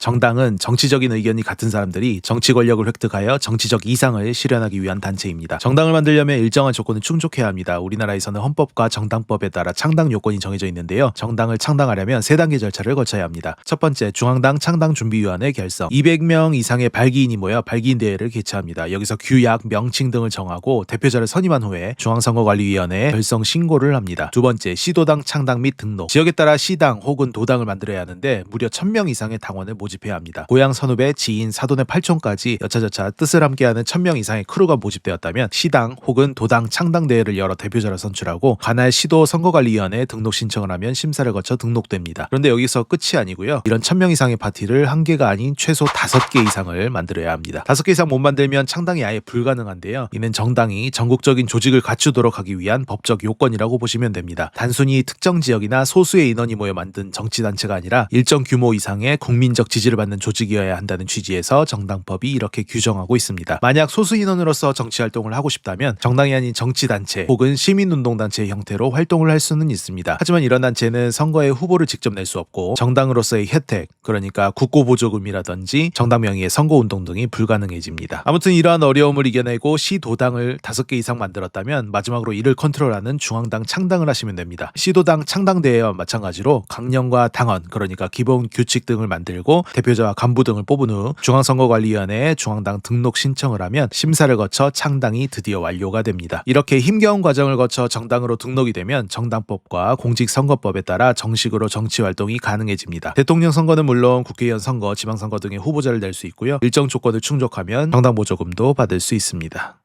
정당은 정치적인 의견이 같은 사람들이 정치 권력을 획득하여 정치적 이상을 실현하기 위한 단체입니다. 정당을 만들려면 일정한 조건을 충족해야 합니다. 우리나라에서는 헌법과 정당법에 따라 창당 요건이 정해져 있는데요. 정당을 창당하려면 세 단계 절차를 거쳐야 합니다. 첫 번째, 중앙당 창당 준비위원회 결성. 200명 이상의 발기인이 모여 발기인 대회를 개최합니다. 여기서 규약, 명칭 등을 정하고 대표자를 선임한 후에 중앙선거관리위원회에 결성 신고를 합니다. 두 번째, 시도당 창당 및 등록. 지역에 따라 시당 혹은 도당을 만들어야 하는데 무려 1000명 이상의 당원을 모집 해야 합니다. 고향 선후배, 지인, 사돈의 팔촌까지 여차저차 뜻을 함께하는 1000명 이상의 크루가 모집되었다면 시당 혹은 도당 창당 대회를 열어 대표자를 선출하고 관할 시도 선거관리위원회에 등록 신청을 하면 심사를 거쳐 등록됩니다. 그런데 여기서 끝이 아니고요. 이런 1000명 이상의 파티를 한 개가 아닌 최소 5개 이상을 만들어야 합니다. 5개 이상 못 만들면 창당이 아예 불가능한데요. 이는 정당이 전국적인 조직을 갖추도록 하기 위한 법적 요건이라고 보시면 됩니다. 단순히 특정 지역이나 소수의 인원이 모여 만든 정치단체가 아니라 일정 규모 이상의 국민적 지지를 받는 조직이어야 한다는 취지에서 정당법이 이렇게 규정하고 있습니다. 만약 소수 인원으로서 정치 활동을 하고 싶다면 정당이 아닌 정치단체 혹은 시민운동단체 형태로 활동을 할 수는 있습니다. 하지만 이런 단체는 선거에 후보를 직접 낼 수 없고 정당으로서의 혜택, 그러니까 국고보조금이라든지 정당 명의의 선거운동 등이 불가능해집니다. 아무튼 이러한 어려움을 이겨내고 시도당을 5개 이상 만들었다면 마지막으로 이를 컨트롤하는 중앙당 창당을 하시면 됩니다. 시도당 창당대회와 마찬가지로 강령과 당원, 그러니까 기본 규칙 등을 만들고 대표자와 간부 등을 뽑은 후 중앙선거관리위원회에 중앙당 등록 신청을 하면 심사를 거쳐 창당이 드디어 완료가 됩니다. 이렇게 힘겨운 과정을 거쳐 정당으로 등록이 되면 정당법과 공직선거법에 따라 정식으로 정치 활동이 가능해집니다. 대통령 선거는 물론 국회의원 선거, 지방선거 등의 후보자를 낼 수 있고요. 일정 조건을 충족하면 정당 보조금도 받을 수 있습니다.